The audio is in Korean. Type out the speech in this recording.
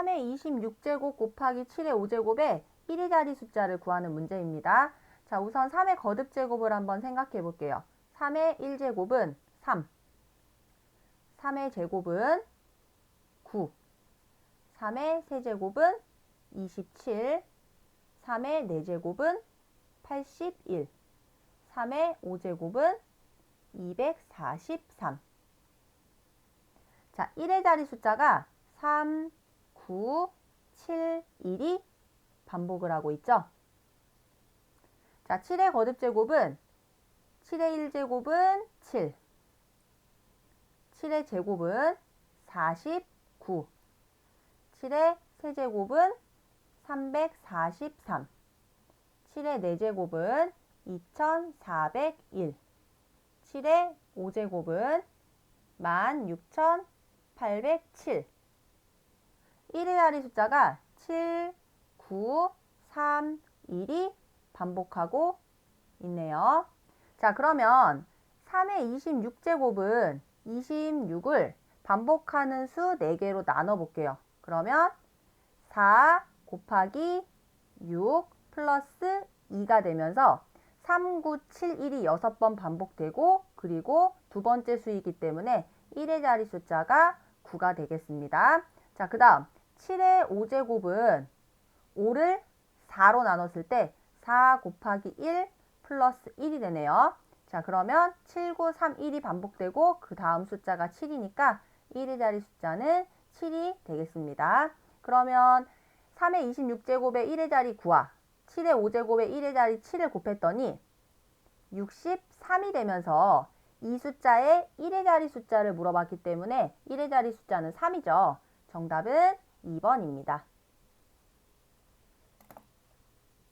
3의 26제곱 곱하기 7의 5제곱에 1의 자리 숫자를 구하는 문제입니다. 자, 우선 3의 거듭 제곱을 한번 생각해 볼게요. 3의 1제곱은 3. 3의 제곱은 9. 3의 세제곱은 27. 3의 4제곱은 81. 3의 5제곱은 243. 자, 1의 자리 숫자가 3, 9, 7, 1이 반복을 하고 있죠. 자, 7의 거듭 제곱은 7의 1제곱은 7. 7의 제곱은 49. 7의 세제곱은 343. 7의 4제곱은 2401. 7의 5제곱은 16807. 1의 자리 숫자가 7, 9, 3, 1이 반복하고 있네요. 자, 그러면 3의 26제곱은 26을 반복하는 수 4개로 나눠 볼게요. 그러면 4 곱하기 6 플러스 2가 되면서 3, 9, 7, 1이 6번 반복되고 그리고 두 번째 수이기 때문에 1의 자리 숫자가 9가 되겠습니다. 자, 그 다음 7의 5제곱은 5를 4로 나눴을 때 4 곱하기 1 플러스 1이 되네요. 자, 그러면 7, 9, 3, 1이 반복되고 그 다음 숫자가 7이니까 1의 자리 숫자는 7이 되겠습니다. 그러면 3의 26제곱의 1의 자리 9와 7의 5제곱의 1의 자리 7을 곱했더니 63이 되면서 이 숫자의 1의 자리 숫자를 물어봤기 때문에 1의 자리 숫자는 3이죠. 정답은 2번입니다.